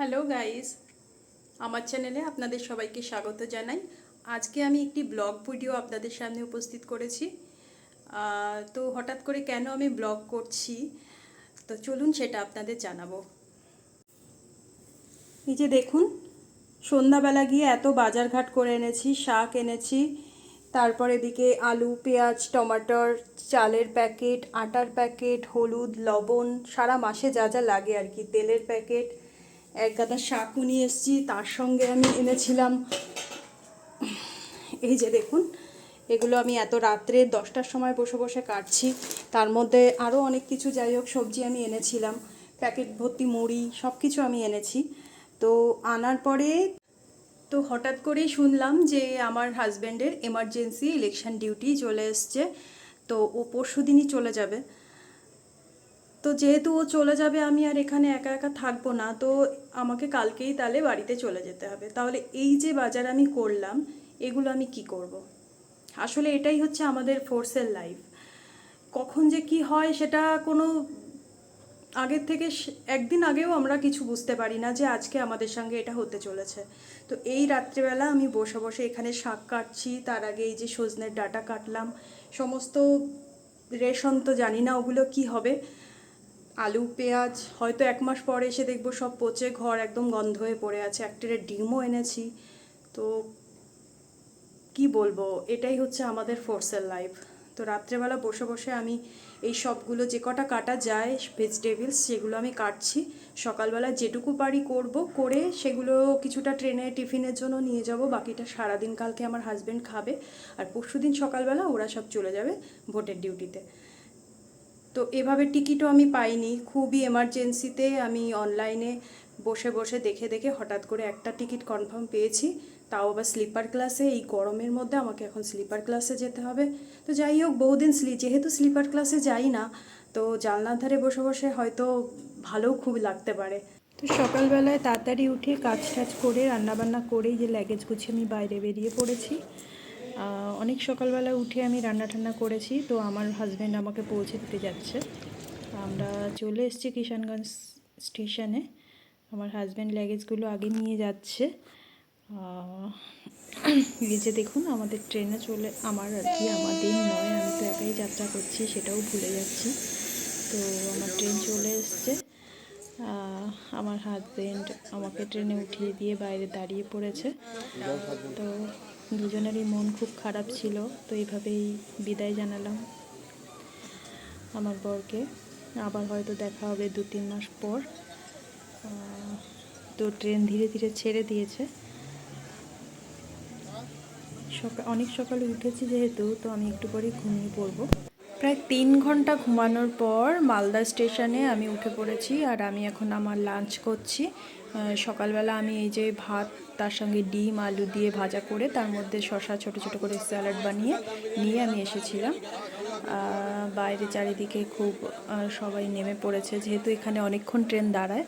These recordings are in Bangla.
হ্যালো গাইস আমার চ্যানেলে আপনাদের সবাইকে স্বাগত জানাই। আজকে আমি একটি ব্লগ ভিডিও আপনাদের সামনে উপস্থিত করেছি। তো হঠাৎ করে কেন আমি ব্লগ করছি? তো চলুন সেটা আপনাদের জানাব। এই যে দেখুন, সন্ধ্যাবেলা গিয়ে এত বাজারঘাট করে এনেছি, শাক এনেছি। তারপর এদিকে আলু, পেঁয়াজ, টমাটোর, চালের প্যাকেট, আটার প্যাকেট, হলুদ, লবণ, সারা মাসে যা যা লাগে আর কি, তেলের প্যাকেট। এক গাদা শাকও নিয়ে এসেছি, তার সঙ্গে আমি এনেছিলাম। এই যে দেখুন, এগুলো আমি এত রাত্রে দশটার সময় বসে বসে কাটছি। তার মধ্যে আরও অনেক কিছু যাই হোক, সবজি আমি এনেছিলাম। প্যাকেট ভর্তি মুড়ি সব কিছু আমি এনেছি। তো আনার পরে তো হঠাৎ করেই শুনলাম যে আমার হাজব্যান্ডের এমার্জেন্সি ইলেকশন ডিউটি চলে এসছে। তো ও পরশু দিনই চলে যাবে। তো যেহেতু ও চলে যাবে, আমি আর এখানে একা একা থাকব না, তো আমাকে কালকেই তাহলে বাড়িতে চলে যেতে হবে। তাহলে এই যে বাজার আমি করলাম, এগুলো আমি কি করব। আসলে এটাই হচ্ছে আমাদের ফোর্সের লাইফ কখন যে কি হয় সেটা কোনো আগের থেকে একদিন আগেও আমরা কিছু বুঝতে পারি না যে আজকে আমাদের সঙ্গে এটা হতে চলেছে। তো এই রাত্রিবেলা আমি বসে বসে এখানে শাক কাটছি, তার আগে এই যে সজনের ডাটা কাটলাম, সমস্ত রেশন তো জানি না ওগুলো কি হবে। আলু, পেঁয়াজ, হয়তো এক মাস পরে এসে দেখব সব পচে ঘর একদম গন্ধ হয়ে পড়ে আছে। একটা ডিমও এনেছি। তো কি বলব, এটাই হচ্ছে আমাদের ফোর্সের লাইফ তো রাত্রেবেলা বসে বসে আমি এই সবগুলো যে কটা কাটা যায় ভেজিটেবলস সেগুলো আমি কাটছি। সকালবেলা যেটুকু পারি করব, করে সেগুলো কিছুটা ট্রেনে, টিফিনের জন্য নিয়ে যাব। বাকিটা সারাদিন কালকে আমার হাজব্যান্ড খাবে। আর পরশু দিন সকালবেলা ওরা সব চলে যাবে ভোটের ডিউটিতে তো এভাবে টিকিটও আমি পাইনি। খুবই এমার্জেন্সিতে আমি অনলাইনে বসে বসে, দেখে দেখে হঠাৎ করে একটা টিকিট কনফার্ম পেয়েছি। তাও আবার স্লিপার ক্লাসে এই গরমের মধ্যে আমাকে এখন স্লিপার ক্লাসে যেতে হবে। তো যাই হোক, বহুদিন স্লি যেহেতু স্লিপার ক্লাসে যাই না, তো জানলার ধারে বসে বসে হয়তো ভালোও খুব লাগতে পারে। তো সকালবেলায় তাড়াতাড়ি উঠে কাজ টাজ করে, রান্নাবান্না করেই যে ল্যাগেজ গুছিয়ে আমি বাইরে বেরিয়ে পড়েছি। অনেক সকালবেলা উঠে আমি রান্না টান্না করেছি, তো আমার হাজব্যান্ড আমাকে পৌঁছে দিতে যাচ্ছে। আমরা চলে এসেছি কিষানগঞ্জ স্টেশনে। আমার হাজব্যান্ড ল্যাগেজগুলো আগে নিয়ে যাচ্ছে। এই যে দেখুন, আমাদের ট্রেনে চলে, আমার আর কি, আমাদের নয়, আমি তো একাই যাত্রা করছি, সেটাও ভুলে যাচ্ছি। তো আমার ট্রেন চলে এসছে। আমার হাজব্যান্ড আমাকে ট্রেনে উঠিয়ে দিয়ে বাইরে দাঁড়িয়ে পড়েছে। তো দুজনেরই মন খুব খারাপ ছিল, তো এইভাবেই বিদায় জানালাম আমার বরকে। আবার হয়তো দেখা হবে দু তিন মাস পর। তো ট্রেন ধীরে ধীরে ছেড়ে দিয়েছে। সকাল অনেক সকালে উঠেছি যেহেতু, তো আমি একটু পরেই ঘুমিয়ে পড়ব। প্রায় তিন ঘণ্টা ঘুমানোর পর মালদা স্টেশনে আমি উঠে পড়েছি আর আমি এখন আমার লাঞ্চ করছি। সকালবেলা আমি এই যে ভাত, তার সঙ্গে ডিম, আলু দিয়ে ভাজা করে তার মধ্যে শশা ছোট ছোট করে স্যালাড বানিয়ে, নিয়ে আমি এসেছিলাম। বাইরে চারিদিকে খুব সবাই নেমে পড়েছে, যেহেতু এখানে অনেকক্ষণ ট্রেন দাঁড়ায়।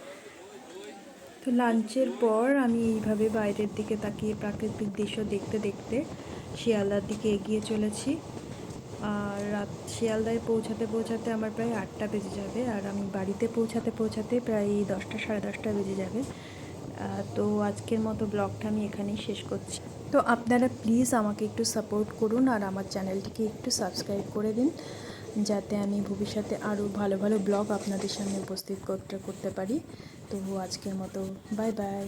তো লাঞ্চের পর আমি এইভাবে বাইরের দিকে তাকিয়ে প্রাকৃতিক দৃশ্য দেখতে দেখতে শিয়ালদার দিকে এগিয়ে চলেছি। আর রাত শিয়ালদায় পৌঁছাতে পৌঁছাতে আমার প্রায় আটটা বেজে যাবে আর আমি বাড়িতে পৌঁছাতে পৌঁছাতে প্রায় দশটা, সাড়ে দশটা বেজে যাবে। তো আজকের মতো ব্লগটা আমি এখানেই শেষ করছি। তো আপনারা প্লিজ আমাকে একটু সাপোর্ট করুন আর আমার চ্যানেলটিকে একটু সাবস্ক্রাইব করে দিন, যাতে আমি ভবিষ্যতে আরও ভালো ভালো ব্লগ আপনাদের সামনে উপস্থিত করতে করতে পারি। তো আজকের মতো, বাই বাই।